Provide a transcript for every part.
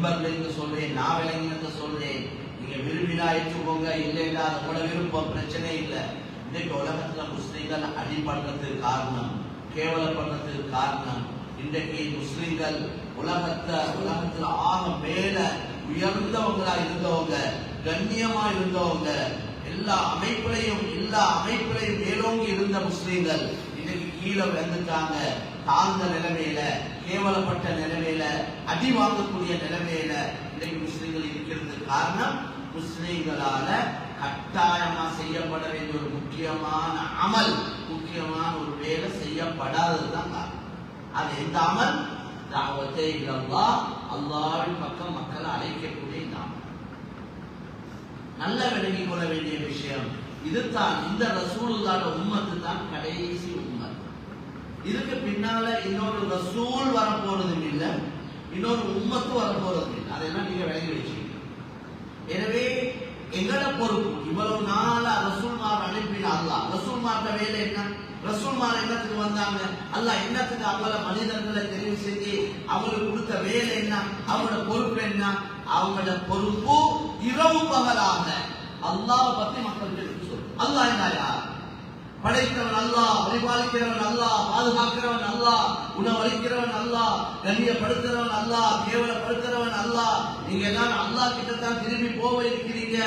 மிம்பர்ல இருந்து சொல்றேன் நான் விளங்கினத சொல்றேன். நீங்க விரும்பினா ஏற்றுக்கோங்க இல்லைன்னா அது கூட விருப்பம் பிரச்சனை இல்லை. இன்றைக்கு உலகத்துல முஸ்லீம்கள் அடிபடுறதுக்கு காரணம் கேவலப்படுறதுக்கு காரணம் இன்றைக்கு முஸ்லீம்கள் உலகத்தை உலகத்துல ஆக மேல உயர்ந்தவங்களா இருந்தவங்க கண்ணியமா இருந்தவங்க எல்லா அமைப்புலையும் எல்லா அமைப்பிலையும் மேலோங்கி இருந்த முஸ்லீம்கள் இன்னைக்கு கீழே வந்துட்டாங்க தாழ்ந்த நிலைமையில கேவலப்பட்ட நிலைமையில அடி வாங்கக்கூடிய நிலைமையில இன்னைக்கு முஸ்லிம்கள் இருக்கிறது காரணம் முஸ்லிம்களால கட்டாயமா செய்யப்பட வேண்டிய ஒரு முக்கியமான அமல் முக்கியமான ஒரு வேலை செய்யப்படாததுதான் காரணம். அது எந்த அமல்? தாவத்தே இல்லவா அல்லாவின் பக்கம் மக்களை அழைக்கக்கூடிய இந்த நல்ல விளங்கிக் கொள்ள வேண்டிய விஷயம் இதுதான். இந்த ரசூலுல்லாட உம்மத்து தான் கடைசி இதுக்கு பின்னால இன்னொரு ரசூல் வரப்போறதும் இல்லை இன்னொரு உம்மத்து வரப்போறதும் இல்லை. அதெல்லாம் நீங்க விளங்கி வச்சுக்கீங்க எனவே எங்கட பொறுப்பு இவ்வளவு நாளா ரசூல்மார் அனுப்பின அல்லாஹ் ரசூல்மார்ட்ட வேலை என்ன? ரசூல்மார் என்னத்துக்கு வந்தாங்க? அல்லாஹ் என்னத்துக்கு அவங்கள மனிதர்களை தெரிவு செஞ்சு அவங்களுக்கு கொடுத்த வேலை என்ன? அவங்களோட பொறுப்பு என்ன? அவங்களோட பொறுப்பு இரவு பகலாக. அல்லாஹ் பத்தி மக்களுக்கு எடுத்து சொல்லு அல்லா என்ன யார்? படைத்தவன் அல்லாஹ் பரிபாலிக்கிறவன் அல்லாஹ் பாதுகாக்கிறவன் அல்லாஹ் உணவளிக்கிறவன் அல்லாஹ் கண்ணியப்படுத்துறவன் அல்லாஹ் கேவலப்படுத்துறவன் அல்லாஹ் நீங்க எல்லாரும் அல்லாஹ் கிட்ட தான் திரும்பி போக இருக்கிறீங்க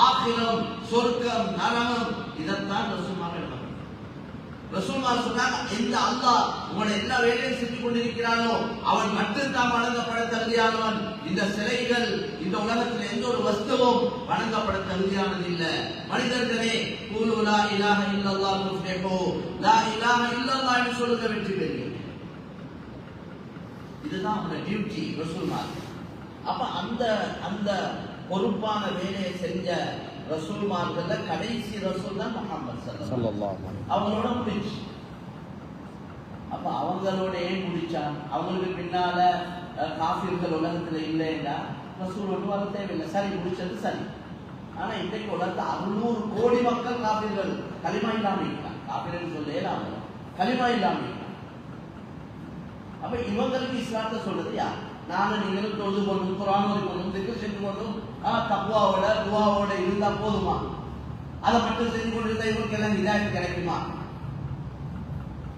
ஆக்கிரம் சொர்க்கம் நரகம் இதைத்தான் ரசூல்மார் ரசூல்லா சொன்னாங்க எந்த அல்லாஹ் உங்களை எல்லா வேலையும் செஞ்சு கொண்டிருக்கிறானோ அவன் மட்டும்தான் வணங்கப்பட தகுதியானவன். இந்த சிலைகள் இந்த உலகத்தில் எந்த ஒரு வஸ்துவும் வணங்கப்பட தகுதியானது இல்ல. மனிதர்களே கூலு லா இலாஹ இல்லல்லாஹ் துஃப்லிஹு லா இலாஹ இல்லல்லா என்று சொல்லுங்க வெற்றி பெறுவீங்க இதுதான் அவனோட டியூட்டி ரசூல்லா அப்ப அந்த அந்த பொறுப்பான வேலையை செஞ்ச ரசூல்மார்கள்ல கடைசி ரசூல் தான் முகமது அவங்களோட முடிச்சு. அப்ப அவங்களோட ஏன் முடிச்சான். அவங்களுக்கு பின்னால காஃபிர்கள் உலகத்துல இல்லைன்னா ரசூல் ஒன்று வர தேவையில்லை. சரி முடிச்சது சரி. ஆனா இன்றைக்கு உலகத்துல அறுநூறு கோடி மக்கள் காஃபிர்கள் களிமா இல்லாம இருக்காங்க. காஃபிர்கள் சொல்லலாம் களிமா இல்லாம இருக்காங்க. அப்ப இவங்களுக்கு இஸ்லாத்தை சொல்றது யார்? நானும் நீங்களும் தொழுது கொண்டும் குரான் கொண்டும் திக்கு கொண்டும் ஆ, தக்குவாவோட துவாவோட இருந்தா போதுமா? அதை மட்டும் செஞ்சு கொண்டிருந்தா இவங்களுக்கு எல்லாம் இதாயத்து கிடைக்குமா?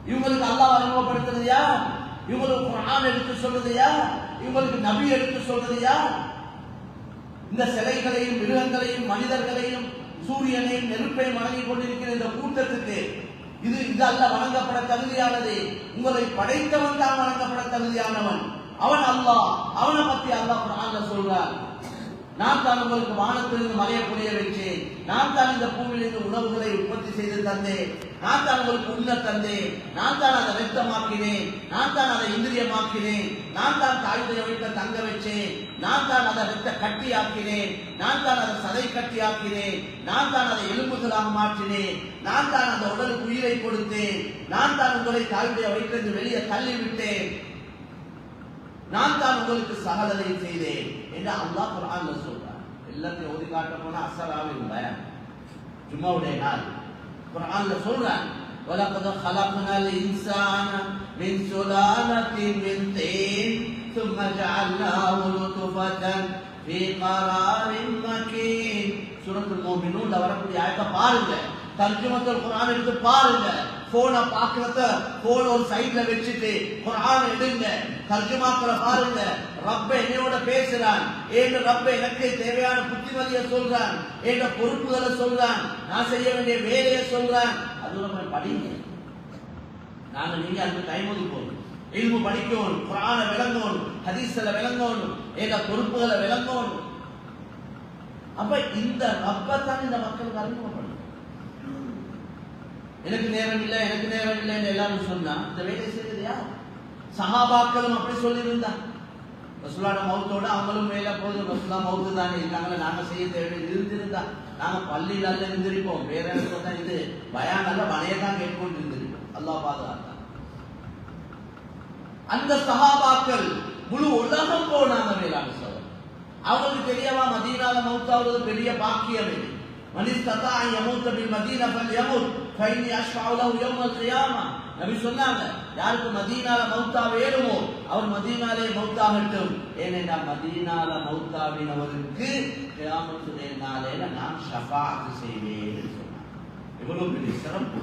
இவங்களுக்கு அல்லாஹ் அறிமுகப்படுத்துறது யார் இவங்களுக்கு குரான் எடுத்து சொல்றது யார் இவங்களுக்கு நபி எடுத்து சொல்றது யார் இந்த சிலைகளையும் மிருகங்களையும் மனிதர்களையும் சூரியனையும் நெருப்பையும் வணங்கி கொண்டிருக்கிற இந்த கூட்டத்துக்கு இது இது அல்ல வணங்கப்பட தகுதியானது. உங்களை படைத்தவன் தான் வணங்கப்பட தகுதியானவன். அவன் அல்லாஹ். அவனை பத்தி அல்லாஹ் குரான்ல சொல்றான். நான் தான் உங்களுக்கு வானத்திலிருந்து மலையை புரிய வைச்சேன் நான் தான் இந்த பூமியிலிருந்து உணவுகளை உற்பத்தி செய்து தந்தேன் நான் தான் உங்களுக்கு உண்ண தந்தேன் நான் தான் அதை வெத்தமாக்கினேன் நான் தான் அதை இந்திரியமாக்கினேன் நான் தான் தாயுடைய வீட்டை தங்க வச்சேன் நான் தான் அதை வெத்த கட்டி ஆக்கினேன் நான் தான் அதை சதை கட்டி ஆக்கினேன் நான் தான் அதை எலும்புகளாக மாற்றினேன் நான் தான் அந்த உடலுக்கு உயிரை கொடுத்தேன் நான் தான் உங்களை தாயுடைய வயிற்றிலிருந்து வெளியே தள்ளி விட்டேன் நான் தான் உங்களுக்கு சகலதை செய்தேன் என்று அல்லாஹ் குர்ஆன்ல சொல்றான் எல்லாத்தையும் ஓதி காட்ட போனா அசராவின் பயம் ஜும்மாவுடைய நாள் குர்ஆன்ல சொல்றான் وَلَقَدْ خَلَقْنَا الْإِنسَانَ مِنْ سُلَالَةٍ مِنْ طِينٍ ثُمَّ جَعَلْنَاهُ نُطْفَةً فِي قَرَارٍ مَكِينٍ சூரத்துல் மூமினூன்ல வரக்கூடிய ஆயத்தை பாருங்க தர்ஜுமத்துல் குர்ஆன் எடுத்து பாருங்க போனை பாக்குறத போன் ஒரு சைடுல வச்சுட்டு குர்ஆன் எடுங்க தர்ஜுமாக்களை பாருங்க. ரப்ப என்னையோட பேசுறான். ஏன் ரப்ப எனக்கு தேவையான புத்திமதியை சொல்றான். ஏன் பொறுப்புகளை சொல்றான். நான் செய்ய வேண்டிய வேலையை சொல்றான். அது நம்ம படிங்க. நாங்க நீங்க அதுக்கு டைம் ஒதுக்கணும் இல்மு படிக்கணும் புராண விளங்கணும் ஹதீஸ்ல விளங்கணும் ஏக பொறுப்புகளை விளங்கணும். அப்ப இந்த ரப்பத்தான் இந்த மக்களுக்கு அறிமுகப்படும் எனக்கு நேரம் இல்லை எனக்கு நேரம் இல்லைன்னு எல்லாரும் சொன்னா இந்த வேலையை செய்தது யார்? சஹாபாக்களும் அப்படி சொல்லியிருந்தா. ரசூலாட மௌத்தோட அவங்களும் மேல போது ரசூலா மௌத்து தானே. இருக்காங்களே நாங்க செய்ய தேவை. இருந்திருந்தா நாங்க பள்ளியில அல்ல இருந்திருப்போம் வேற இடத்துல தான் இது? பயானல்ல அல்ல தான் கேட்கொண்டு இருந்திருப்போம் அல்லா பாதுகாத்தா. அந்த சஹாபாக்கள் முழு உலகம் போனாங்க மேலான சோதர் அவங்களுக்கு தெரியவா மதீனால மௌத்தாவது பெரிய பாக்கியம் மனித தத்தா யமூத்த பில் மதீனா ஃபல் யமூத். ஃபைனி அஷ்ஃபஉ லஹு கியாமா. நபி சொன்னாங்க யாருக்கு மதீனால மௌத்தா வேணுமோ அவர் மதீனாலே மௌத்தாகட்டும். ஏனென்றால் மதீனால மௌத்தாவினவருக்கு கியாமத்துடைய நாளையில நான் ஷஃபாத்து செய்வேன் சொன்னார் இவ்வளவு பெரிய சிறப்பு.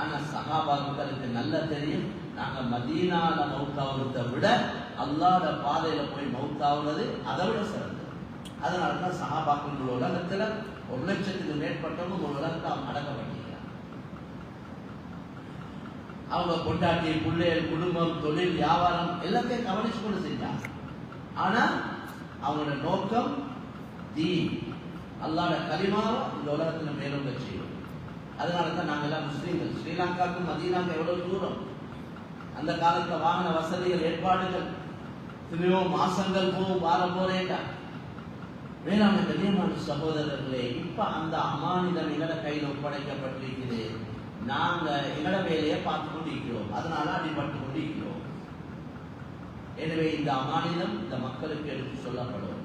ஆனா சகாபாக்களுக்கு நல்லா தெரியும் நாங்க மதீனால மௌத்தாவதை விட அல்லாத பாதையில போய் மௌத்தாவுறது அதை விட சிறந்தது அதனால தான் சகாபாக்கள் உலகத்துல ஒரு லட்சத்துக்கு மேற்பட்டவங்க ஒரு உலகத்தை அடக்கப்பட்டிருக்கிறாங்க அவங்க கொண்டாட்டி பிள்ளைகள் குடும்பம் தொழில் வியாபாரம் எல்லாத்தையும் கவனிச்சு கொண்டு செஞ்சாங்க. ஆனா அவங்களோட நோக்கம் தீ அல்லாட கலிமாவை இந்த உலகத்துல மேலோங்க செய்யும் அதனால தான் நாங்க எல்லாம் முஸ்லீம்கள். ஸ்ரீலங்காவுக்கும் மதீனாவுக்கும் எவ்வளவு தூரம்? அந்த காலத்துல வாகன வசதிகள் ஏற்பாடுகள் எத்தனையோ மாசங்கள் போகும் வாரம் போறேட்டா வேளாண் கண்ணியமான சகோதரர்களே இப்ப அந்த அமானிதம் எங்களை கையில் ஒப்படைக்கப்பட்டிருக்குது நாங்கள் எங்களை வேலையை பார்த்து கொண்டிருக்கிறோம் அதனால அடிபட்டு கொண்டிருக்கிறோம் எனவே இந்த அமானிதம் இந்த மக்களுக்கு எடுத்து சொல்லப்படும்.